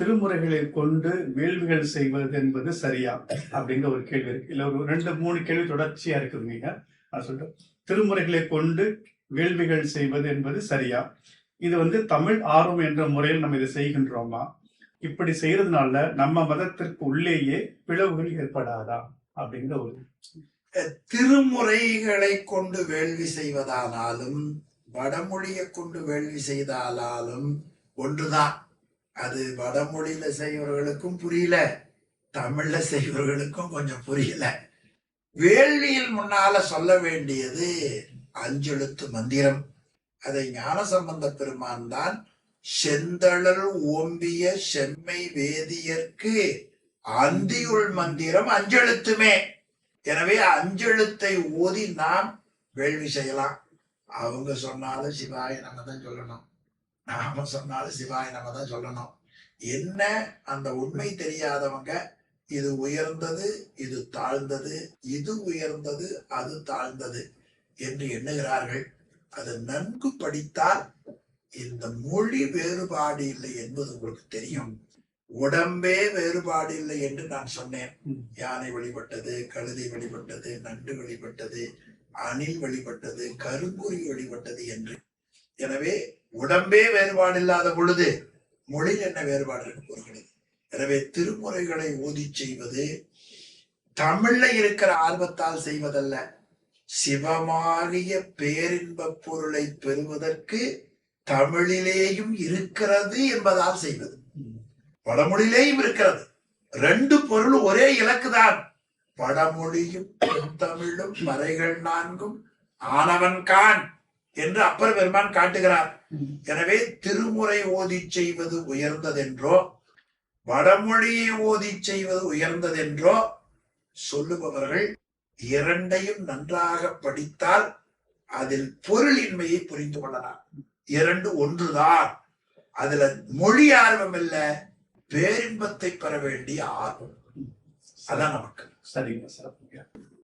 திருமுறைகளை கொண்டு வேள்விகள் செய்வது என்பது சரியா? அப்படிங்கிற ஒரு கேள்வி இருக்கு. இல்ல ஒரு ரெண்டு மூணு கேள்வி தொடர்ச்சியா இருக்குதுங்க நான் சொல்றேன். திருமுறைகளை கொண்டு வேள்விகள் செய்வது என்பது சரியா? இது வந்து தமிழ் ஆர்வம் என்ற முறையில் நம்ம இதை செய்கின்றோமா? இப்படி செய்யறதுனால நம்ம மதத்திற்கு உள்ளேயே பிளவுகள் ஏற்படாதா? அப்படிங்கிற ஒரு திருமுறைகளை கொண்டு வேள்வி செய்வதானாலும் வடமொழியை கொண்டு வேள்வி செய்தாலும் ஒன்றுதான். அது வடமொழியில செய்வர்களுக்கும் புரியல தமிழ்ல செய்வர்களுக்கும் கொஞ்சம் புரியல. வேள்வியில் முன்னால சொல்ல வேண்டியது அஞ்செழுத்து மந்திரம். அதை ஞானசம்பந்த பெருமான் தான் செந்தழல் ஓம்பிய செம்மை வேதியர்க்கு அந்தியுள் மந்திரம் அஞ்செழுத்துமே. எனவே அஞ்செழுத்தை ஓதி நாம் வேள்வி செய்யலாம். அவங்க சொன்னாலும் சிவாய நம்ம தான் சொல்லணும். நாம சொன்னாலும் சிவாய நம்ம தான் சொல்லணும். என்ன? அந்த உண்மை தெரியாதவங்க இது உயர்ந்தது இது தாழ்ந்தது இது உயர்ந்தது அது தாழ்ந்தது என்று எண்ணுகிறார்கள். அது நன்கு படித்தால் இந்த மொழி வேறுபாடு இல்லை என்பது உங்களுக்கு தெரியும். உடம்பே வேறுபாடு இல்லை என்று நான் சொன்னேன். யானை வழிபட்டது கழுதை வழிபட்டது நண்டு வழிபட்டது அணில் வழிபட்டது கருங்குறி வழிபட்டது என்று. எனவே உடம்பே வேறுபாடு இல்லாத பொழுது மொழியில் என்ன வேறுபாடு இருக்கிறது எனவே திருமுறைகளை ஓதி செய்வது தமிழ்ல இருக்கிற ஆர்வத்தால் செய்வதல்ல. சிவமாகிய பேரின்ப பொருளை பெறுவதற்கு தமிழிலேயும் இருக்கிறது என்பதால் செய்வது. வடமொழியிலேயும் இருக்கிறது. ரெண்டு பொருள் ஒரே இலக்குதான் வடமொழியும் தமிழும் மறைகள் நான்கும் ஆனவன் கான். என்று அப்பர் பெருமான் காட்டுகிறார். எனவே திருமுறை ஓதி செய்வது உயர்ந்ததென்றோ வடமொழியை ஓதி செய்வது உயர்ந்ததென்றோ சொல்லுபவர்கள் இரண்டையும் நன்றாக படித்தால் அதில் பொருளின்மையை புரிந்து கொள்ளலாம். இரண்டு ஒன்றுதான். அதுல மொழி ஆர்வம் இல்ல பேரின்பத்தை பெற வேண்டிய ஆர்வம். அதான் நமக்கு. சரிங்க சிறப்புங்க.